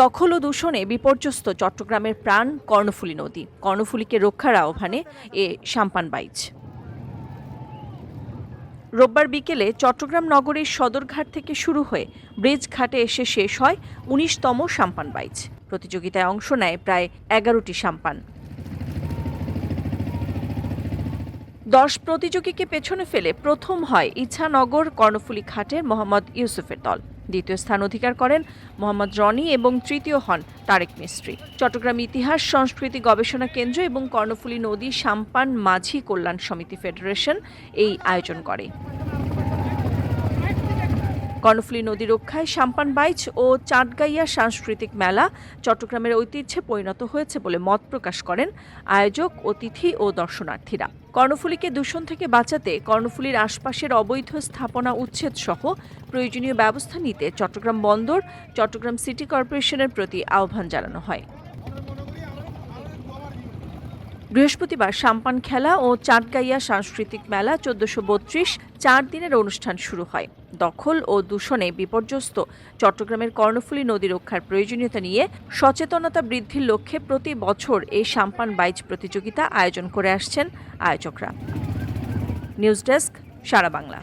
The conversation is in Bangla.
দখল ও দূষণে বিপর্যস্ত চট্টগ্রামের প্রাণ কর্ণফুলী নদী। কর্ণফুলীকে রক্ষার আহ্বানে এ সাম্পান বাইচ। রোববার বিকেলে চট্টগ্রাম নগরীর সদরঘাট থেকে শুরু হয়ে ব্রিজ ঘাটে এসে শেষ হয় উনিশতম সাম্পান বাইচ। প্রতিযোগিতায় অংশ নেয় প্রায় এগারোটি সাম্পান। দশ প্রতিযোগীকে পেছনে ফেলে প্রথম হয় ইছানগর কর্ণফুলী ঘাটের মোহাম্মদ ইউসুফের দল। দ্বিতীয় স্থান অধিকার করেন মোহাম্মদ রনি এবং তৃতীয় হন তারেক মিস্ত্রি। চট্টগ্রাম ইতিহাস, সংস্কৃতি গবেষণা কেন্দ্র এবং কর্ণফুলী নদী, সাম্পান, মাঝি কল্যাণ সমিতি ফেডারেশন এই আয়োজন করে। কর্ণফুলী নদী রক্ষায় সাম্পান বাইচ ও চাটগাইয়া সাংস্কৃতিক মেলা চট্টগ্রামের ঐতিহ্যে পরিণত হয়েছে বলে মত প্রকাশ করেন আয়োজক, অতিথি ও দর্শনার্থীরা। কর্ণফুলীকে দূষণ থেকে বাঁচাতে কর্ণফুলীর আশপাশের অবৈধ স্থাপনা উচ্ছেদ সহ প্রয়োজনীয় ব্যবস্থা নিতে চট্টগ্রাম বন্দর, চট্টগ্রাম সিটি কর্পোরেশনের প্রতি আহ্বান জানানো হয়। বৃহস্পতিবার সাম্পান খেলা ও চাটগাইয়া সাংস্কৃতিক মেলা চোদ্দশো বত্রিশ চার দিনের অনুষ্ঠান শুরু হয়। দখল ও দূষণে বিপর্যস্ত। চট্টগ্রামের কর্ণফুলী নদী রক্ষার প্রয়োজনীয়তা নিয়ে সচেতনতা বৃদ্ধির লক্ষ্যে প্রতি বছর এই সাম্পান বাইচ প্রতিযোগিতা আয়োজন করে আসছেন আয়োজকরা। News desk Sara Bangla.